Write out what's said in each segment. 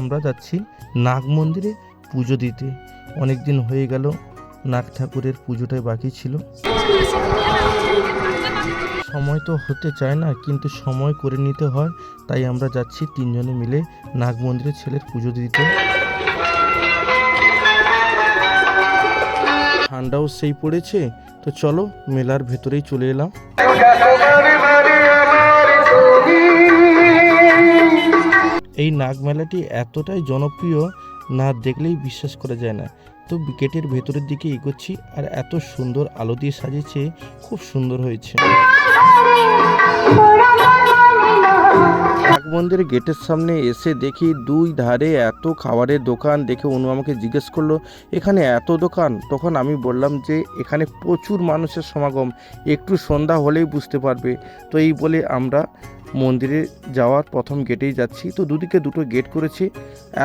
আমরা যাচ্ছি নাগ মন্দিরে পুজো দিতে। অনেক দিন হয়ে গেল, নাগ ঠাকুরের পুজোটাই বাকি ছিল। সময় তো হতে চায় না, কিন্তু সময় করে নিতে হয়, তাই আমরা যাচ্ছি তিনজনে মিলে নাগ মন্দিরে ছেলের পুজো দিতে। ঠান্ডাও সেই পড়েছে, তো চলো মেলার ভেতরেই চলে এলাম। এই নাগ মেলাটি এতটাই জনপ্রিয় না দেখলেই বিশ্বাস করা যায় না। তো গেটের ভেতরের দিকে এগোচ্ছি আর এত সুন্দর আলো দিয়ে সাজিয়েছে, খুব সুন্দর হয়েছে। নাগ গেটের সামনে এসে দেখি দুই ধারে এত খাবারের দোকান দেখে অনু আমাকে জিজ্ঞেস করল, এখানে এত দোকান? তখন আমি বললাম যে, এখানে প্রচুর মানুষের সমাগম, একটু সন্ধ্যা হলেই বুঝতে পারবে। তো এই বলে আমরা মন্দিরে যাওয়ার প্রথম গেটেই যাচ্ছি। তো দুদিকে দুটো গেট করেছে।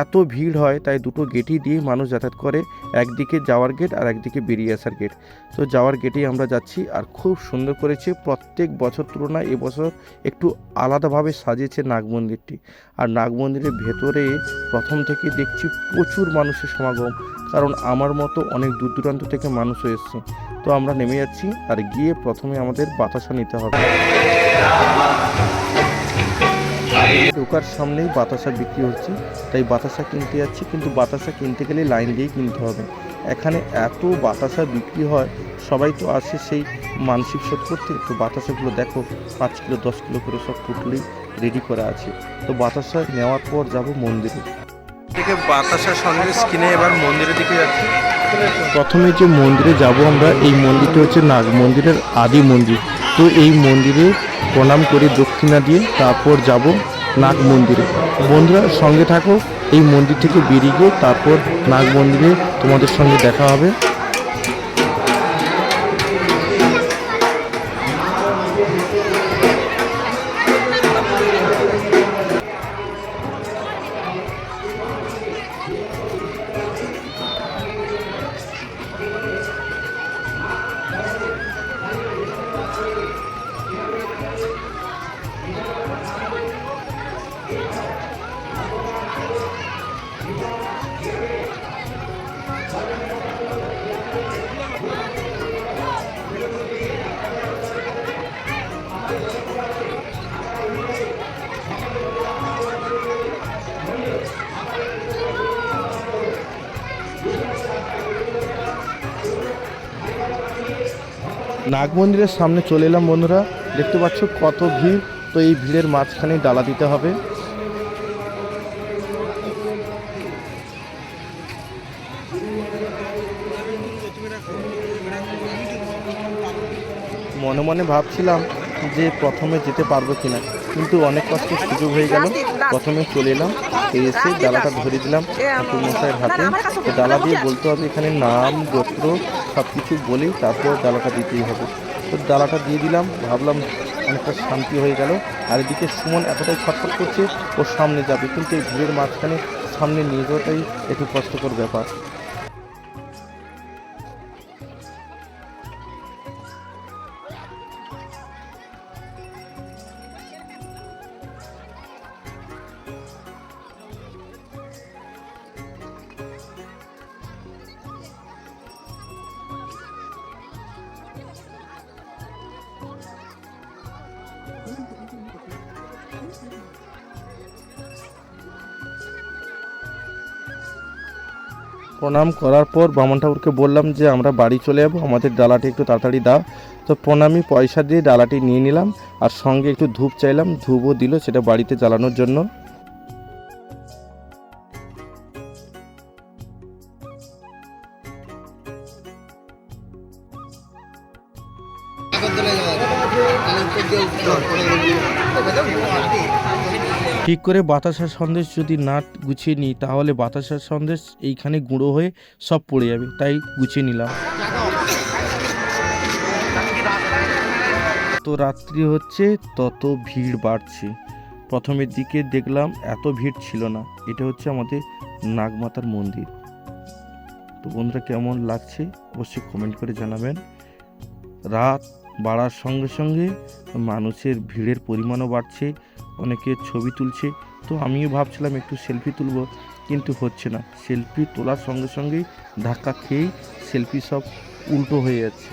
এত ভিড় হয়, তাই দুটো গেটই দিয়ে মানুষ যাতায়াত করে। একদিকে যাওয়ার গেট আর একদিকে বেরিয়ে আসার গেট তো যাওয়ার গেটেই আমরা যাচ্ছি আর খুব সুন্দর করেছে। প্রত্যেক বছর তুলনায় এবছর একটু আলাদাভাবে সাজিয়েছে নাগ মন্দিরটি। আর নাগ মন্দিরের ভেতরে প্রথম থেকে দেখছি প্রচুর মানুষের সমাগম। কারণ আমার মতো অনেক দূর দূরান্ত থেকে মানুষ এসছে। তো আমরা নেমে যাচ্ছি আর গিয়ে প্রথমে আমাদের বাতাসা নিতে হবে। ঢোকার সামনেই বাতাসা বিক্রি হচ্ছে তাই বাতাসা কিনতে যাচ্ছি কিন্তু বাতাসা কিনতে গেলে লাইন দিয়েই কিনতে হবে। এখানে এত বাতাসা বিক্রি হয় সবাই তো আসে সেই মানসিক শোধ করতে তো বাতাসাগুলো দেখো পাঁচ কিলো দশ কিলো করে সব পুটলি রেডি করা আছে। তো বাতাসা নেওয়ার পর যাব মন্দিরে। থেকে বাতাসা সন্দেশ কিনে এবার মন্দিরের দিকে যাচ্ছি। প্রথমে যে মন্দিরে যাব আমরা এই মন্দিরটা হচ্ছে নাগ মন্দিরের আদি মন্দির। তো এই মন্দিরে প্রণাম করে দক্ষিণা দিয়ে তারপর যাব নাগ মন্দিরে। বন্ধুরা, সঙ্গে থাকো, এই মন্দির থেকে বেরিয়ে গিয়ে তারপর নাগ মন্দিরে তোমাদের সঙ্গে দেখা হবে। নাগ মন্দিরের সামনে চলে এলাম বন্ধুরা। দেখতে পাচ্ছ কত ভিড়। তো এই ভিড়ের মাঝখানে ডালা দিতে হবে। মনে মনে ভাবছিলাম যে প্রথমে যেতে পারব কিনা। কিন্তু অনেক কষ্ট সুযোগ হয়ে গেল। প্রথমে চলে এলাম। এসে ডালাটা ধরে দিলাম। ঠাকুর মশাইয়ের হাতে ডালা দিয়ে বলতে হবে এখানে নাম, গোত্র সব কিছু বলেই তারপর ডালাটা দিতেই হবে। তো ডালাটা দিয়ে দিলাম, ভাবলাম অনেকটা শান্তি হয়ে গেল। আর এদিকে সুমন এতটাই ছটফট করছে ওর সামনে যাবে। কিন্তু এই ভিড়ের মাঝখানে সামনে নিয়ে যাওয়াটাই একটু কষ্টকর ব্যাপার। প্রণাম করার পর বামন ঠাকুরকে বললাম যে, আমরা বাড়ি চলে যাব, আমাদের ডালাটি একটু তাড়াতাড়ি দাও। তো প্রণামী পয়সা দিয়ে ডালাটি নিয়ে নিলাম আর সঙ্গে একটু ধূপ চাইলাম, ধূপও দিল সেটা বাড়িতে জ্বালানোর জন্য। ঠিক করে বাতাসার সন্দেশ যদি না গুছিয়ে নিই, তাহলে বাতাসার সন্দেশ এইখানে গুঁড়ো হয়ে সব পড়ে যাবে। তাই গুছিয়ে নিলাম। তো রাত্রি হচ্ছে, তত ভিড় বাড়ছে। প্রথমের দিকে দেখলাম এত ভিড় ছিল না। এটা হচ্ছে আমাদের নাগমাতার মন্দির। তো বন্ধুরা কেমন লাগছে, অবশ্যই কমেন্ট করে জানাবেন। রাত বাড়ার সঙ্গে সঙ্গে মানুষের ভিড়ের পরিমাণও বাড়ছে, অনেকে ছবি তুলছে। তো আমিও ভাবছিলাম একটু সেলফি তুলবো, কিন্তু হচ্ছে না। সেলফি তোলার সঙ্গে সঙ্গেই ধাক্কা খেয়েই সেলফি সব উল্টো হয়ে যাচ্ছে।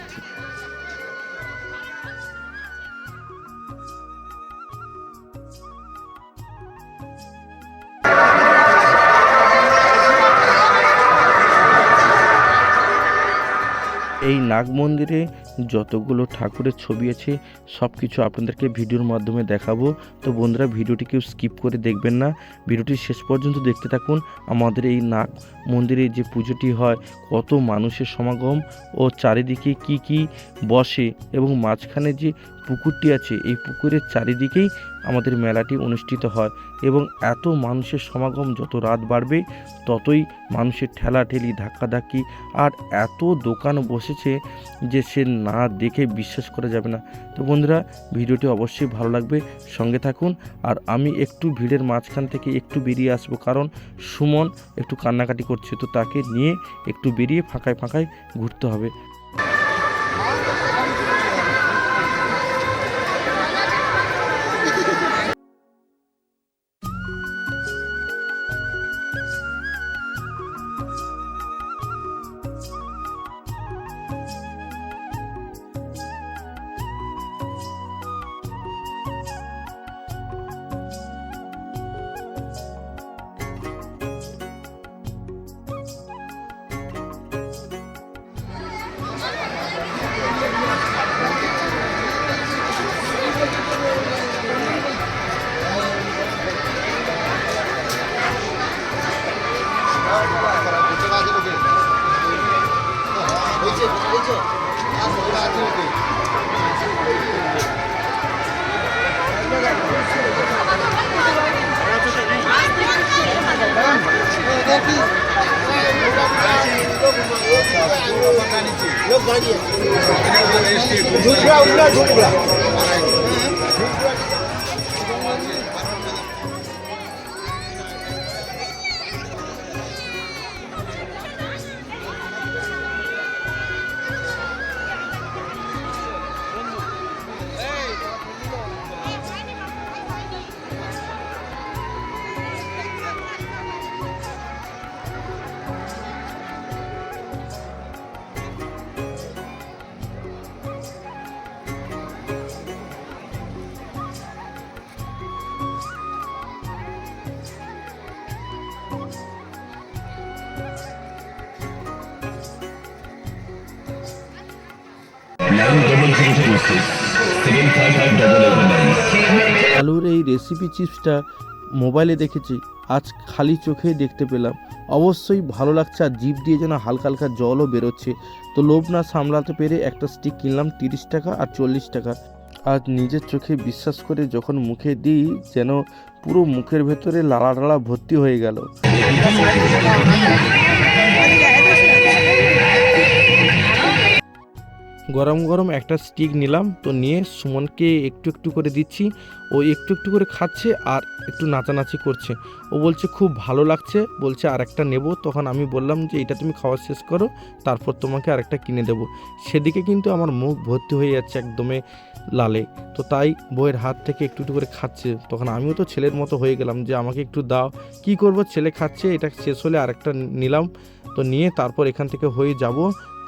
এই নাগ মন্দিরে যতগুলো ঠাকুরের ছবি আছে সব কিছু আপনাদেরকে ভিডিওর মাধ্যমে দেখাবো। তো বন্ধুরা, ভিডিওটি কেউ স্কিপ করে দেখবেন না। ভিডিওটি শেষ পর্যন্ত দেখতে থাকুন। আমাদের এই নাগ মন্দিরে যে পুজোটি হয়, কত মানুষের সমাগম ও চারিদিকে কি কি বসে এবং মাঝখানে যে পুকুরটি আছে, এই পুকুরের চারিদিকেই আমাদের মেলাটি অনুষ্ঠিত হয় এবং এত মানুষের সমাগম যত রাত বাড়বে, ততই মানুষের ঠেলাঠেলি, ধাক্কাধাক্কি আর এত দোকান বসেছে যে সে না দেখে বিশ্বাস করা যাবে না। তো বন্ধুরা, ভিডিওটি অবশ্যই ভালো লাগবে, সঙ্গে থাকুন। আর আমি একটু ভিড়ের মাঝখান থেকে একটু বেরিয়ে আসব কারণ সুমন একটু কান্নাকাটি করছে, তো তাকে নিয়ে একটু বেরিয়ে ফাঁকায় ফাঁকায় ঘুরতে হবে। Nine আলুর এই রেসিপি চিপসটা মোবাইলে দেখেছি। আজ খালি চোখেই দেখতে পেলাম। অবশ্যই ভালো লাগছে আর জিপ দিয়ে যেন হালকা হালকা জলও বেরোচ্ছে। তো লোভ না সামলাতে পেরে একটা স্টিক কিনলাম তিরিশ টাকা আর চল্লিশ টাকা। আর নিজের চোখে বিশ্বাস করে যখন মুখে দিই যেন পুরো মুখের ভেতরে লালা লালা ভর্তি হয়ে গেল। গরম গরম একটা স্টিক নিলাম, তো নিয়ে সুমনকে একটু একটু করে দিচ্ছি। ও একটু একটু করে খাচ্ছে আর একটু নাচানাচি করছে। ও বলছে, খুব ভালো লাগছে। বলছে আর একটা নেব। তখন আমি বললাম যে এটা তুমি খাওয়া শেষ করো, তারপর তোমাকে আরেকটা কিনে দেবো। সেদিকে কিন্তু আমার মুখ ভর্তি হয়ে যাচ্ছে একদমে লালে। তো তাই বইয়ের হাত থেকে একটু একটু করে খাচ্ছে। তখন আমিও তো ছেলের মতো হয়ে গেলাম যে, আমাকে একটু দাও। কি করব? ছেলে খাচ্ছে, এটা শেষ হলে আরেকটা নিলাম। তো নিয়ে তারপর এখান থেকে হয়ে যাব।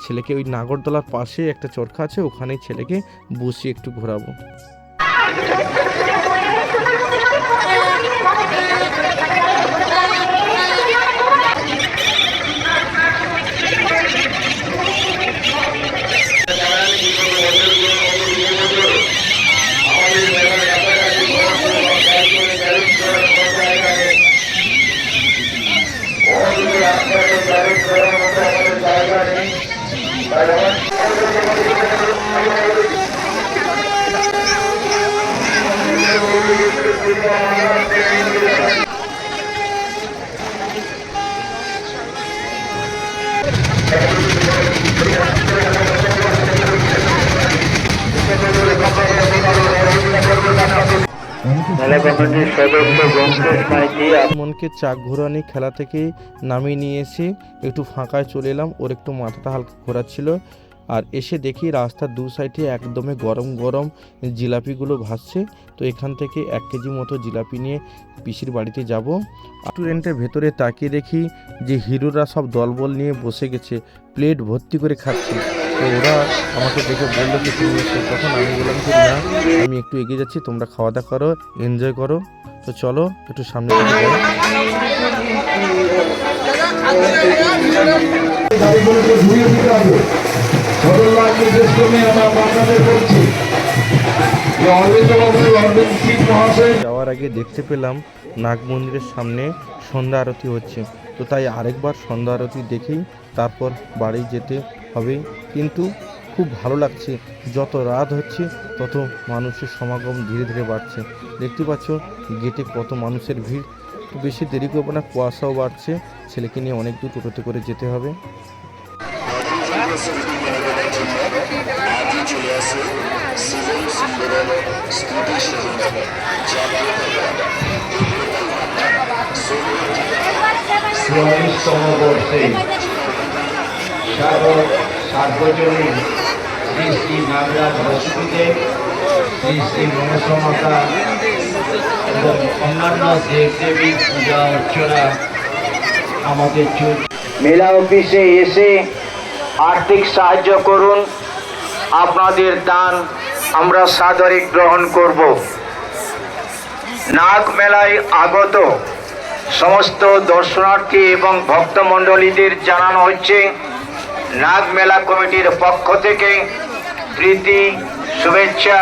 ছেলেকে ওই নাগরদোলার পাশে একটা চরখা আছে, ওখানেই ছেলেকে বসিয়ে একটু ঘোরাবো। মনকে চাক ঘোরানি খেলা থেকে নামিয়ে নিয়ে এসে একটু ফাঁকায় চলে এলাম। ওর একটু মাথাটা হালকা ঘোরাচ্ছিল। আর এসে দেখি রাস্তার দু সাইডে একদমই গরম গরম জিলাপিগুলো ভাসছে। তো এখান থেকে এক কেজি মতো জিলাপি নিয়ে পিসির বাড়িতে যাব। রেস্টুরেন্টের ভেতরে তাকিয়ে দেখি যে হিরোরা সব দলবল নিয়ে বসে গেছে, প্লেট ভর্তি করে খাচ্ছে। তো ওরা আমাকে দেখে বলল যে, তুমি তখন আমি বললাম যে, না, আমি একটু এগিয়ে যাচ্ছি, তোমরা খাওয়া দাওয়া করো এনজয় করো। তো চলো, একটু সামনে যাওয়ার আগে দেখতে পেলাম নাগ মন্দিরের সামনে সন্ধ্যা আরতি হচ্ছে। তো তাই আরেকবার সন্ধ্যা আরতি দেখেই তারপর বাড়ি যেতে হবে। কিন্তু খুব ভালো লাগছে। যত রাত হচ্ছে, তত মানুষের সমাগম ধীরে ধীরে বাড়ছে। দেখতে পাচ্ছ, গেটে কত মানুষের ভিড়। বেশি দেরি করব না, কুয়াশাও বাড়ছে। ছেলেকে নিয়ে অনেক দূর টোটোতে করে যেতে হবে। হসপিতে শ্রী শ্রী মনসমাতা এবং অন্যান্য দেবদেবীর পূজা অর্চনা আমাদের মেলা অফিসে এসে আর্থিক সাহায্য করুন। আপনাদের দান আমরা সাদরে গ্রহণ করব। নাগ মেলায় আগত সমস্ত দর্শনার্থী এবং ভক্তমণ্ডলীদের জানানো হচ্ছে নাগ মেলা কমিটির পক্ষ থেকে প্রীতি, শুভেচ্ছা